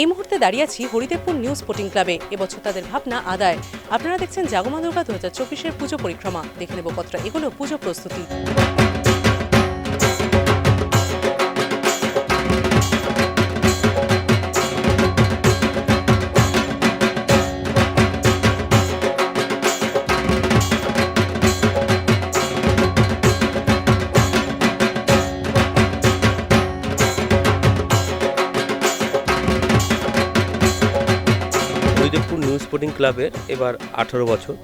এই মুহূর্তে দাঁড়িয়ে আছি হরিদেবপুর নিউ স্পোর্টিং ক্লাবে এবছর তাদের ভাবনা আদায়। আপনারা দেখছেন জাগমা দুর্গা দু হাজার চব্বিশের পুজো পরিক্রমা। দেখে নেব কতটা এগুলো পুজো প্রস্তুতি। হরিদেবপুর নিউ স্পোর্টিং ক্লাবের এবার আঠারো বছর।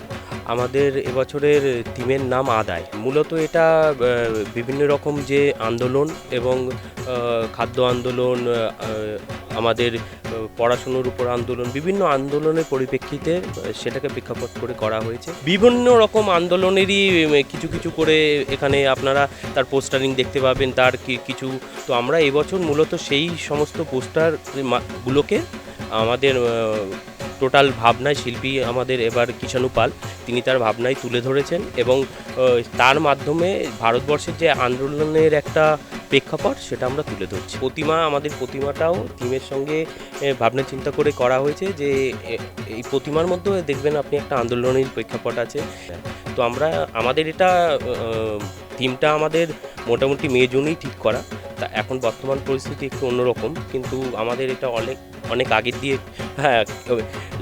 আমাদের এবছরের টিমের নাম আদায়। মূলত এটা বিভিন্ন রকম যে আন্দোলন এবং খাদ্য আন্দোলন আমাদের পড়াশুনোর উপর আন্দোলন, বিভিন্ন আন্দোলনের পরিপ্রেক্ষিতে সেটাকে প্রেক্ষাপট করে করা হয়েছে। বিভিন্ন রকম আন্দোলনেরই কিছু কিছু করে এখানে আপনারা তার পোস্টারিং দেখতে পাবেন, তার কিছু। তো আমরা এবছর মূলত সেই সমস্ত পোস্টার গুলোকে আমাদের টোটাল ভাবনায় শিল্পী আমাদের এবার কিষাণু পাল। তিনি তার ভাবনায় তুলে ধরেছেন এবং তার মাধ্যমে ভারতবর্ষের যে আন্দোলনের একটা প্রেক্ষাপট সেটা আমরা তুলে ধরছি। প্রতিমা, আমাদের প্রতিমাটাও থিমের সঙ্গে ভাবনা চিন্তা করে করা হয়েছে যে এই প্রতিমার মধ্যেও দেখবেন আপনি একটা আন্দোলনের প্রেক্ষাপট আছে। তো আমরা, আমাদের এটা থিমটা আমাদের মোটামুটি মে জুনই ঠিক করা। তা এখন বর্তমান পরিস্থিতি একটু অন্যরকম, কিন্তু আমাদের এটা অনেক অনেক আগের দিয়ে হ্যাঁ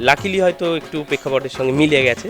লাকিলি হয়তো একটু প্রেক্ষাপটের সঙ্গে মিলে গেছে।